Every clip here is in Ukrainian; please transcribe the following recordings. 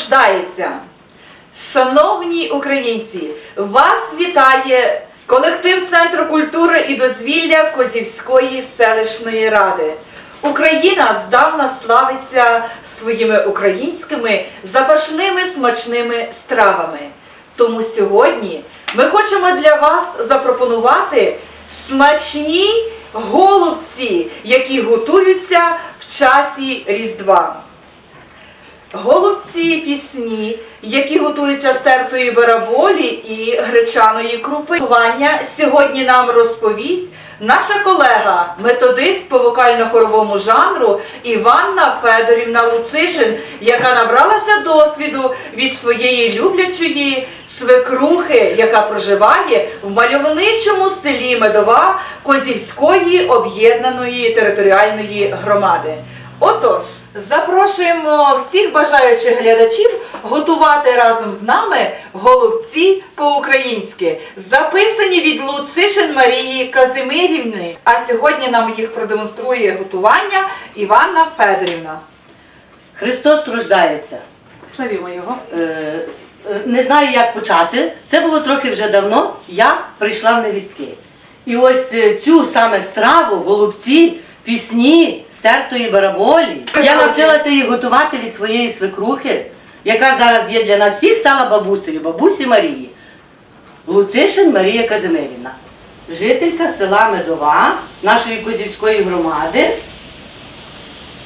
страждається. Шановні українці, вас вітає колектив Центру культури і дозвілля Козівської селищної ради. Україна здавна славиться своїми українськими запашними смачними стравами. Тому сьогодні ми хочемо для вас запропонувати смачні голубці, які готуються в часі Різдва. Голубці пісні, які готуються з тертої бараболі і гречаної крупи. Готування сьогодні нам розповість наша колега, методист по вокально-хоровому жанру Іванна Федорівна Луцишин, яка набралася досвіду від своєї люблячої свекрухи, яка проживає в мальовничому селі Медова Козівської об'єднаної територіальної громади. Отож, запрошуємо всіх бажаючих глядачів готувати разом з нами голубці по-українськи, записані від Луцишин Марії Казимирівни. А сьогодні нам їх продемонструє готування Іванна Федорівна. Христос рождається. Славімо його. Е, е, Не знаю, як почати. Це було трохи вже давно. Я прийшла в невістки. І ось е, цю саме страву, голубці, пісні, стертої бараболі. Я навчилася їх готувати від своєї свекрухи, яка зараз є для нас всіх, стала бабусею, бабусі Марії. Луцишин Марія Казимирівна, жителька села Медова нашої Козівської громади.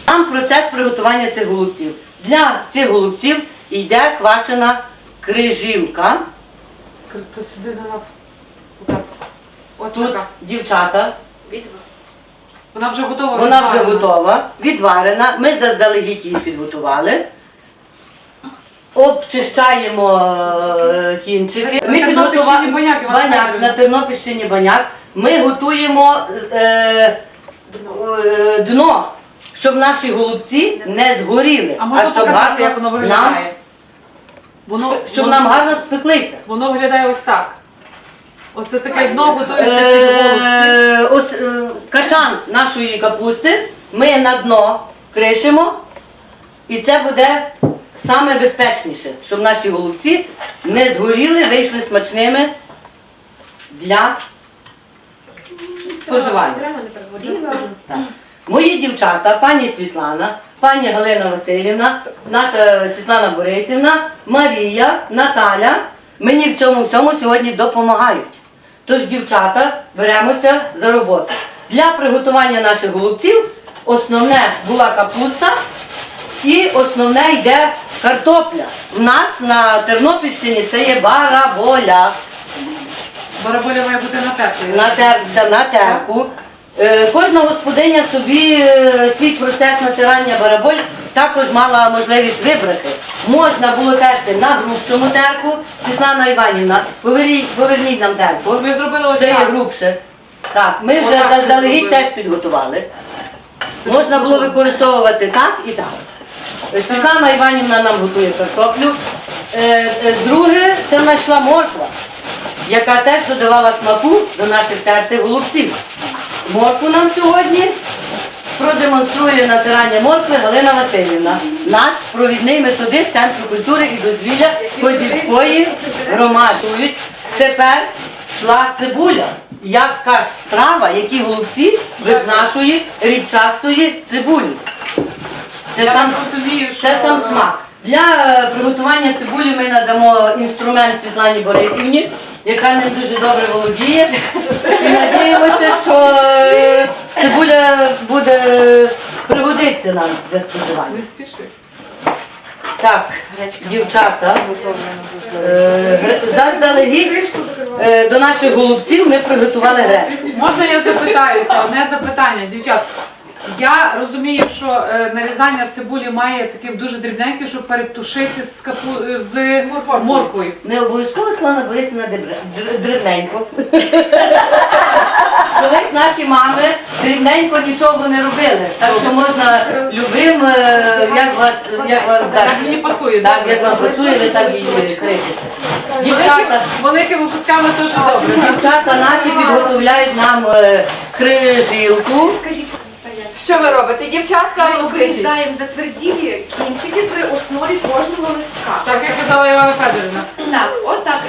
Там процес приготування цих голубців. Для цих голубців йде квашена крижівка. То сюди на нас показує. Ось Тут така. дівчата, Вона вже готова. вона вже відварена. готова, відварена. Ми заздалегідь її підготували. Обчищаємо е, кінчики. На Тернопільщині баняк, баняк, на Тернопільщині баняк. Ми готуємо е, е, дно, щоб наші голубці не згоріли, А можна щоб показати, як воно нам, виглядає? Воно, щоб воно, нам гарно спеклися. воно виглядає ось так. Оце таке дно готується під голубці. Е, Ось е, качан нашої капусти ми на дно кришимо, і це буде саме безпечніше, щоб наші голубці не згоріли, вийшли смачними для споживання. Так. Мої дівчата, пані Світлана, пані Галина Васильівна, наша Світлана Борисівна, Марія, Наталя мені в цьому всьому сьогодні допомагають. Тож, дівчата, беремося за роботу. Для приготування наших голубців основне була капуста і основне йде картопля. У нас на Тернопільщині це є бараболя. Бараболя має бути натертою. На, тер, на терку. Е, Кожна господиня собі е, свій процес натирання бараболь також мала можливість вибрати. Можна було терти на грубшому терку. Світлана Іванівна, поверніть, поверніть нам терку. Ви зробили ось Це є так. грубше. Так, ми вже Отак ще заздалегідь зробили. теж підготували. Можна було використовувати так і так. Світлана Іванівна нам готує картоплю. Е, е, Друге, це знайшла морква, яка теж додавала смаку до наших тертих голубців. Моркву нам сьогодні продемонструє натирання моркви Галина Васильівна, наш провідний методист Центру культури і дозвілля Козівської громади. Тепер йшла цибуля. Яка ж страва, які голубці без нашої рібчастої цибулі. Це Я сам, розумію, що це сам смак. Для е, приготування цибулі ми надамо інструмент Світлані Борисівні, яка ним дуже добре володіє. І надіємося, що е, цибуля буде пригодиться нам для споживання. Не спіши. Так, дівчата, е, заздалегідь е, до наших голубців ми приготували гречку. Можна я запитаюся? Одне запитання, дівчат. Я розумію, що е, нарізання цибулі має таке дуже дрібненьке, щоб перетушити з, капу... з морквою. Не обов'язково Слана Борисівна дебре- др- дрібненько. Колись наші мами дрібненько нічого не робили. Так що можна любим, е, як вас, як вас Так мені пасує, Так, як вам працює, ви так і кричите. Дівчата, Великими кусками теж добре. дівчата наші підготовляють нам е, крижилку. Скажіть, Що ви робите, дівчатка? Ми обрізаємо затверділі кінчики при основі кожного листка. Так як казала Івана Федорівна. Так, отак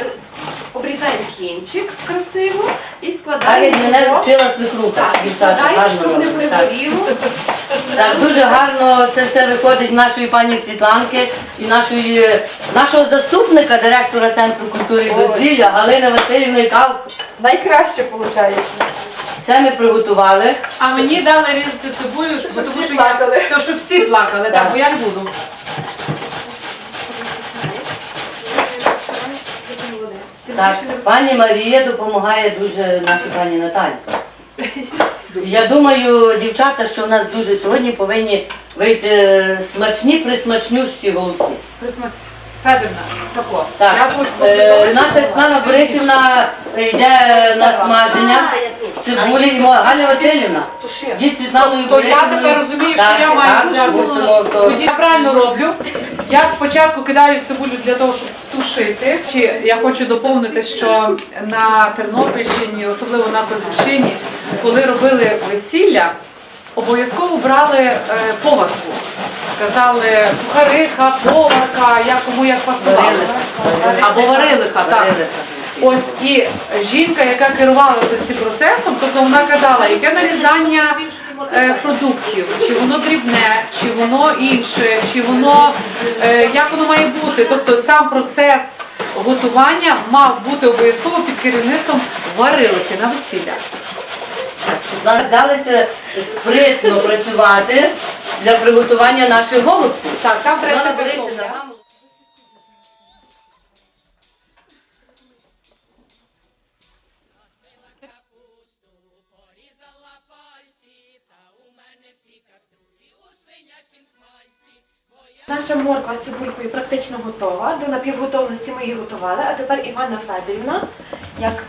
обрізаємо кінчик красиво і складаємо мене його. вчила свекруха. Так, і дівчата, складаємо, гарно щоб не робить, так. пригоріло. Так, дуже гарно це все виходить нашої пані Світланки і нашої, нашого заступника, директора Центру культури і дозвілля Галини Васильівни Калко. Найкраще виходить. Все ми приготували. А мені дали різати цибулю, Щоб тому всі що плакали. я, то, що всі плакали, так, Так. бо я не буду. Так, пані Марія допомагає дуже нашій пані Наталі. Я думаю, дівчата, що в нас дуже сьогодні повинні вийти смачні, присмачнющі голубці. Федерна, тако. Так, Я е, наша Слава Борисівна йде на смаження. Цибулі, і моя Галя Васильівна. Туши. Дід Світланою То я тепер розумію, що я маю Тоді я правильно роблю. Я спочатку кидаю цибулю для того, щоб тушити. Чи я хочу доповнити, що на Тернопільщині, особливо на Козівщині, коли робили весілля, обов'язково брали е, поварку. Казали кухариха, поварка, як кому як пасувало. Варилиха. Або варилиха, так. Ось і жінка, яка керувала цим всім процесом, тобто вона казала, яке нарізання е, продуктів, чи воно дрібне, чи воно інше, чи воно е, як воно має бути. Тобто сам процес готування мав бути обов'язково під керівництвом варилики на весілля. Взялися спритно працювати для приготування наших голубців. Так, там треба Наша морква з цибулькою практично готова. До напівготовності ми її готували, а тепер Івана Федорівна, як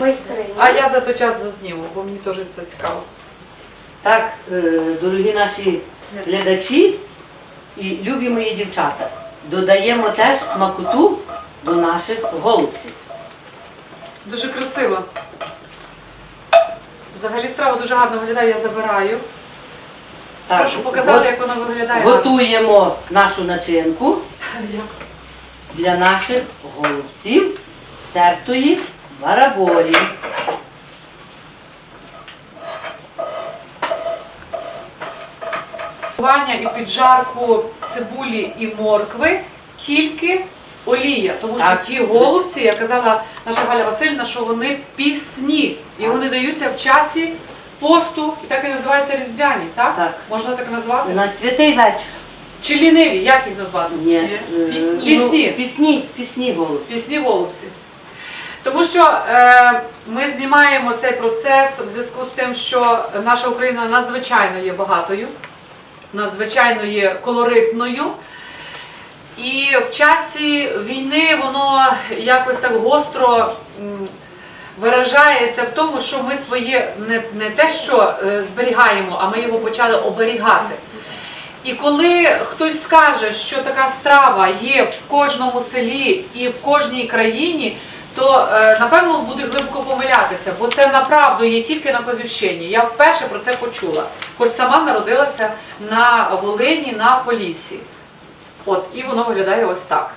майстриня. А я за той час зазніму, бо мені теж це цікаво. Так, е, дорогі наші глядачі і любі мої дівчата, додаємо теж смакоту до наших голубців. Дуже красиво. Взагалі страва дуже гарно виглядає, я забираю. Прошу показати, як воно виглядає. Готуємо нашу начинку. Для наших голубців з тертої бараболі. І піджарку цибулі і моркви тільки олія, тому що Так, ті голубці, як казала наша Галя Васильівна, що вони пісні. І вони даються в часі посту, і так і називаються різдвяні, так? Так. Можна так назвати? На святий вечір. Чи ліниві, як їх назвати? Ні, е, Пісні. ну, Пісні. Пісні, пісні голубці. Пісні голубці. Тому що е, ми знімаємо цей процес в зв'язку з тим, що наша Україна надзвичайно є багатою, надзвичайно є колоритною. І в часі війни воно якось так гостро виражається в тому, що ми своє не, не те, що е, зберігаємо, а ми його почали оберігати. І коли хтось скаже, що така страва є в кожному селі і в кожній країні, то е, напевно буде глибоко помилятися, бо це направду є тільки на Козівщині. Я вперше про це почула, хоч сама народилася на Волині, на Поліссі. От, і воно виглядає ось так.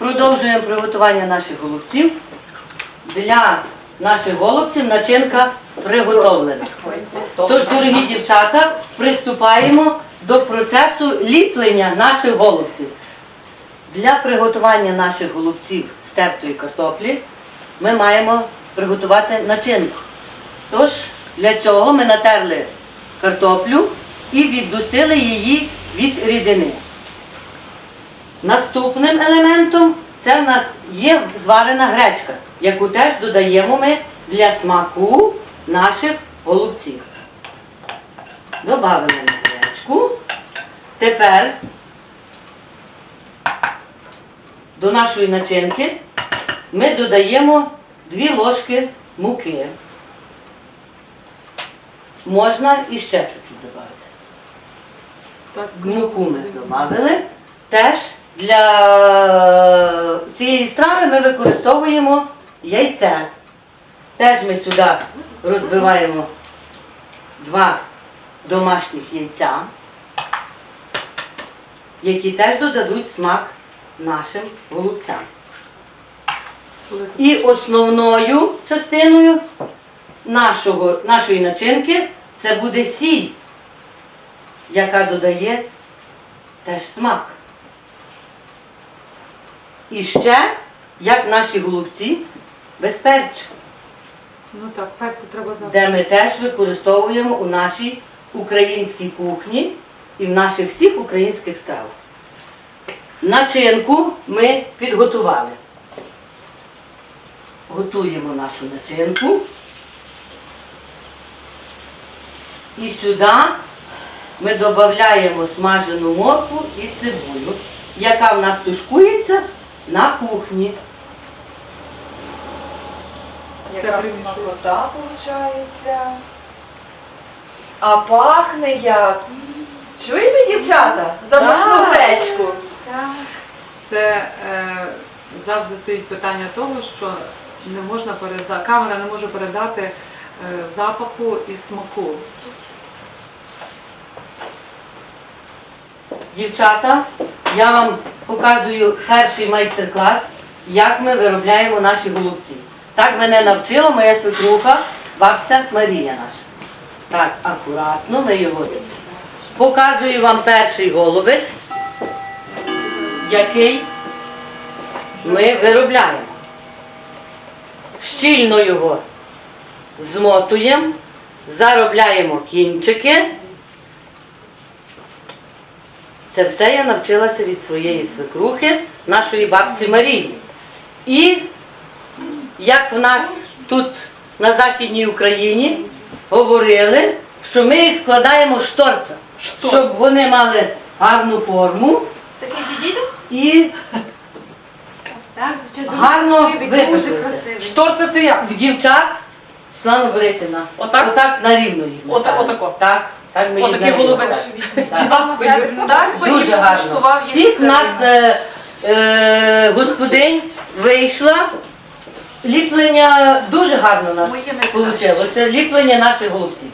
Продовжуємо приготування наших голубців. Для наших голубців начинка приготовлена. Тож, дорогі дівчата, приступаємо до процесу ліплення наших голубців. Для приготування наших голубців з тертої картоплі ми маємо приготувати начинку. Тож, для цього ми натерли картоплю і віддусили її від рідини. Наступним елементом це в нас є зварена гречка, яку теж додаємо ми для смаку наших голубців. Добавили ми гречку. Тепер до нашої начинки ми додаємо 2 ложки муки. Можна і ще чуть-чуть додати. Муку ми додали. Теж для цієї страви ми використовуємо яйце. Теж ми сюди розбиваємо два домашніх яйця. які теж додадуть смак нашим голубцям. І основною частиною нашого, нашої начинки це буде сіль, яка додає теж смак. І ще, як наші голубці, без перцю, Ну так, перцю треба за. де ми теж використовуємо у нашій українській кухні і в наших всіх українських стравах. Начинку ми підготували. Готуємо нашу начинку. І сюди ми додаємо смажену моркву і цибулю, яка в нас тушкується на кухні. Все Яка примішується. смакота виходить. А пахне як. Чуєте, дівчата? Запашну Так. гречку. Це е, завжди стоїть питання того, що не можна передати, камера не може передати е, запаху і смаку. Дівчата, я вам показую перший майстер-клас, як ми виробляємо наші голубці. Так мене навчила моя свекруха, бабця Марія наша. Так, акуратно ми його. Показую вам перший голубець, який ми виробляємо. Щільно його змотуємо, заробляємо кінчики. Це все я навчилася від своєї свекрухи, нашої бабці Марії. І як в нас тут на Західній Україні говорили, що ми їх складаємо шторцем, щоб вони мали гарну форму і Гарно красивий. Шторце це як? в дівчат Слава Борисівна. Отак? Отак на рівно їх. ми Ота- ставимо. отако? Так, так голубець. Так. Так Дуже гарно. Всіх нас е, е, господинь вийшла. Ліплення дуже гарно у нас Моє найкраще. вийшло. Це ліплення наших голубців.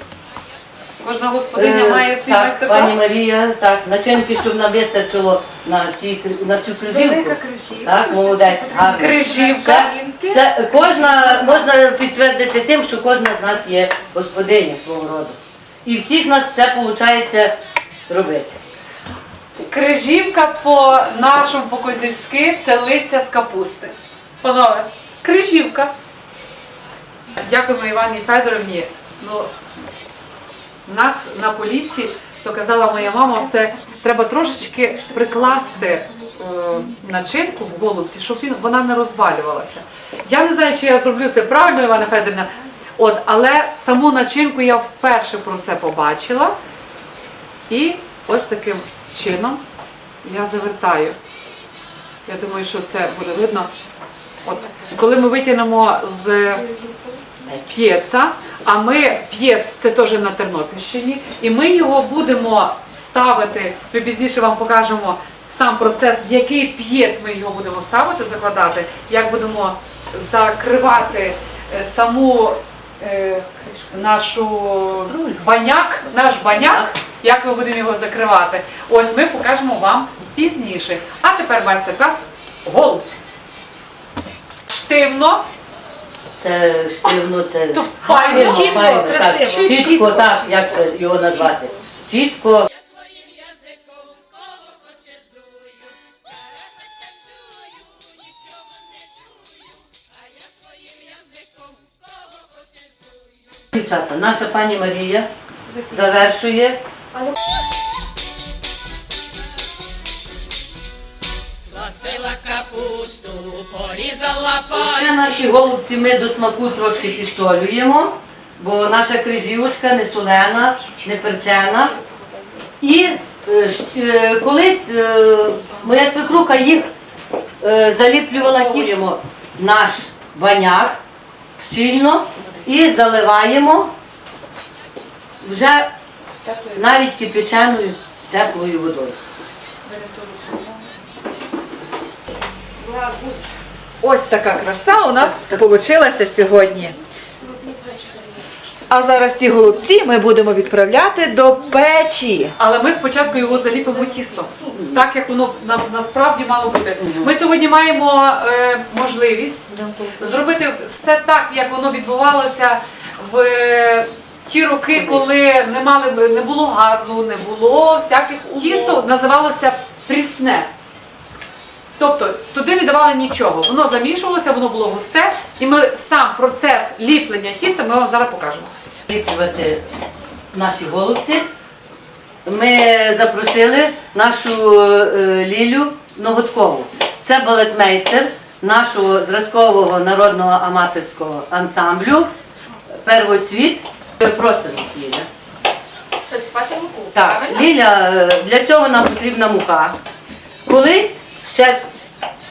Кожна господиня Е, має свій так, майстер-клас. Пані Марія, так, начинки, щоб нам вистачило на, цю крижівку. Велика. Так, молодець, гарно. Крижівка. Це кожна, можна підтвердити тим, що кожна з нас є господиня свого роду. І всіх нас це виходить робити. Крижівка по нашому по-козівськи це листя з капусти. Панове, крижівка. Дякуємо Івані Федоровні. Ну, нас на полісі, то казала моя мама, все треба трошечки прикласти е, начинку в голубці, щоб він, вона не розвалювалася. Я не знаю, чи я зроблю це правильно, Івана Федорівна, от, але саму начинку я вперше про це побачила. І ось таким чином я завертаю. Я думаю, що це буде видно. От, коли ми витягнемо з п'єца, а ми п'єц це теж на Тернопільщині, і ми його будемо ставити, ми пізніше вам покажемо сам процес, в який п'єц ми його будемо ставити, закладати, як будемо закривати е, саму нашу баняк, наш баняк, як ми будемо його закривати. Ось ми покажемо вам пізніше. А тепер майстер-клас голубці. Штивно, Це штивно, це То файно, чітко, так, красиво. чітко, так, як це його назвати. Чітко. Дівчата, наша пані Марія завершує. Капусту, порізала Це наші голубці ми до смаку трошки підтолюємо, бо наша крижівочка не солена, не перчена. І е, е, колись е, моя свекруха їх е, заліплювала наш баняк щільно і заливаємо вже навіть кипяченою теплою водою. Ось така краса у нас вийшла сьогодні. А зараз ці голубці ми будемо відправляти до печі. Але ми спочатку його заліпимо тістом, так як воно на, насправді мало бути. Ми сьогодні маємо е, можливість зробити все так, як воно відбувалося в е, ті роки, коли не мали не було газу, не було всяких тісто називалося прісне. Тобто туди не давали нічого. Воно замішувалося, воно було густе, і ми сам процес ліплення тіста ми вам зараз покажемо. Ліплювати наші голубці. Ми запросили нашу е, Лілю Ноготкову. Це балетмейстер нашого зразкового народного аматорського ансамблю Первоцвіт. Просимо Ліля. Так, Ліля, е, для цього нам потрібна мука. Колись ще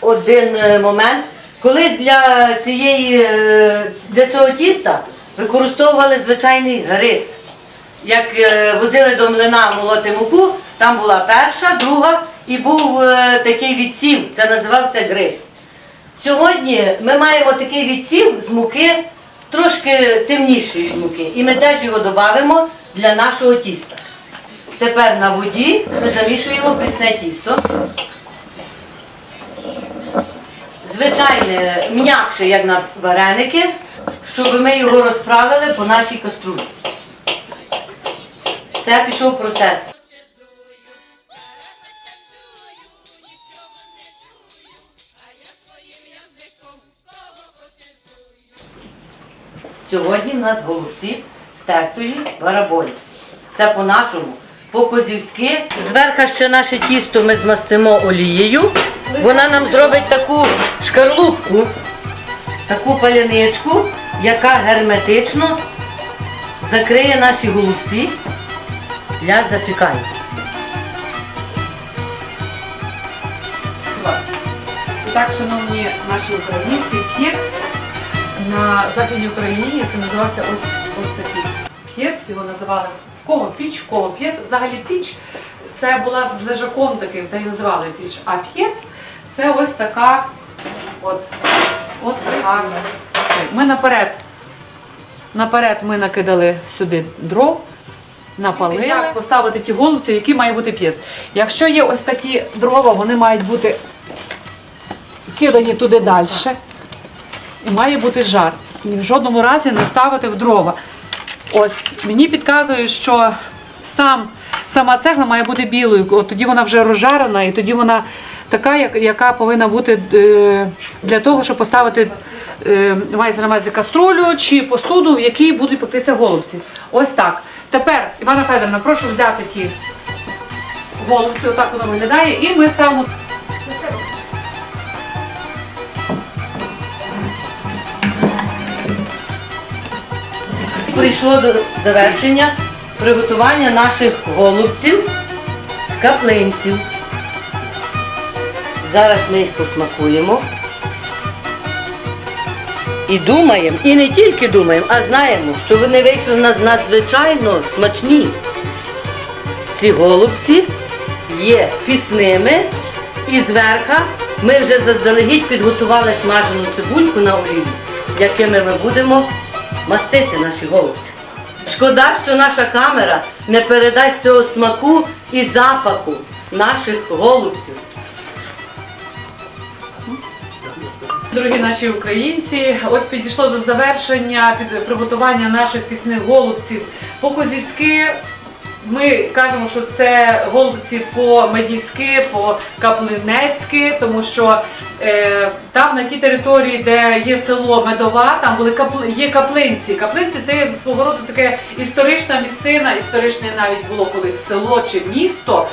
один е, момент. Колись для цієї е, для цього тіста використовували звичайний рис. Як е, возили до млина молоти муку, там була перша, друга і був такий відсів, це називався гриз. Сьогодні ми маємо такий відсів з муки, трошки темнішої муки, і ми теж його додамо для нашого тіста. Тепер на воді ми замішуємо прісне тісто. Звичайне, м'якше, як на вареники, щоб ми його розправили по нашій каструлі. Це пішов процес. Сьогодні в нас голубці з тертої бараболі. Це по-нашому, по-козівськи. Зверху ще наше тісто ми змастимо олією. Вона нам зробить таку шкарлупку, таку паляничку, яка герметично закриє наші голубці для запікання. Так, шановні наші українці, п'єць на Західній Україні це називався ось ось такий п'єць, його називали в кого піч, в кого п'єць. Взагалі піч це була з лежаком таким, та й називали піч. А п'єць це ось така, от, от така. Ми наперед, наперед ми накидали сюди дров. Напалили, як поставити ті голубці, які має бути п'єць. Якщо є ось такі дрова, вони мають бути кидані туди далі. І має бути жар. Ні в жодному разі не ставити в дрова. Ось мені підказують, що сам, сама цегла має бути білою. От тоді вона вже розжарена, і тоді вона така, яка повинна бути е, для того, щоб поставити е, мається на увазі каструлю чи посуду, в якій будуть пектися голубці. Ось так. Тепер, Івана Федоровна, прошу взяти ті голубці, отак воно виглядає, і ми ставимо Прийшло до завершення приготування наших голубців з каплинців. Зараз ми їх посмакуємо. І думаємо, і не тільки думаємо, а знаємо, що вони вийшли в нас надзвичайно смачні. Ці голубці є пісними і зверха ми вже заздалегідь підготували смажену цибульку на олії, якими ми будемо мастити наші голубці. Шкода, що наша камера не передасть цього смаку і запаху наших голубців. Дорогі наші українці, ось підійшло до завершення приготування наших пісних голубців. По-козівськи ми кажемо, що це голубці по-медівськи, по-каплинецьки, тому що е, там на тій території, де є село Медова, там були капли, є каплинці. Каплинці це є свого роду таке історична місцина, історичне навіть було колись село чи місто.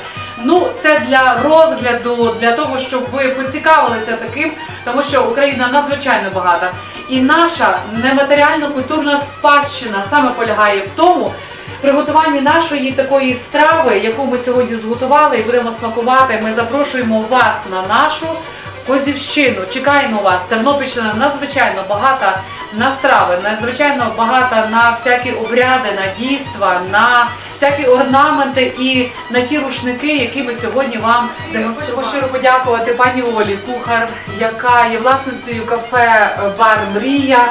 Ну, це для розгляду, для того, щоб ви поцікавилися таким, тому що Україна надзвичайно багата. І наша нематеріально-культурна спадщина саме полягає в тому, приготуванні нашої такої страви, яку ми сьогодні зготували і будемо смакувати. Ми запрошуємо вас на нашу Козівщину. Чекаємо вас. Тернопільщина надзвичайно багата на страви, надзвичайно багата на всякі обряди, на дійства, на всякі орнаменти і на ті рушники, які ми сьогодні вам демонструємо. Щиро подякувати пані Олі, кухар, яка є власницею кафе Бар Мрія.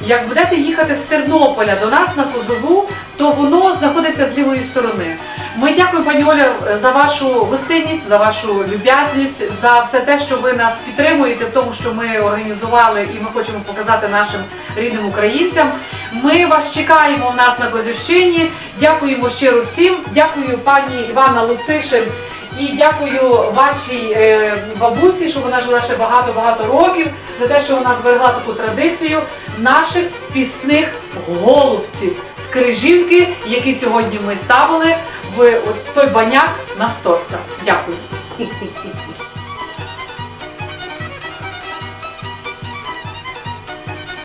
Як будете їхати з Тернополя до нас на Козову, то воно знаходиться з лівої сторони. Ми дякуємо, пані Оля, за вашу гостинність, за вашу люб'язність, за все те, що ви нас підтримуєте в тому, що ми організували і ми хочемо показати нашим рідним українцям. Ми вас чекаємо в нас на Козівщині. Дякуємо щиро всім. Дякую пані Івана Луцишин. І дякую вашій е, бабусі, що вона жила ще багато-багато років, за те, що вона зберегла таку традицію наших пісних голубців з крижівки, які сьогодні ми ставили в той баняк на сторця. Дякую.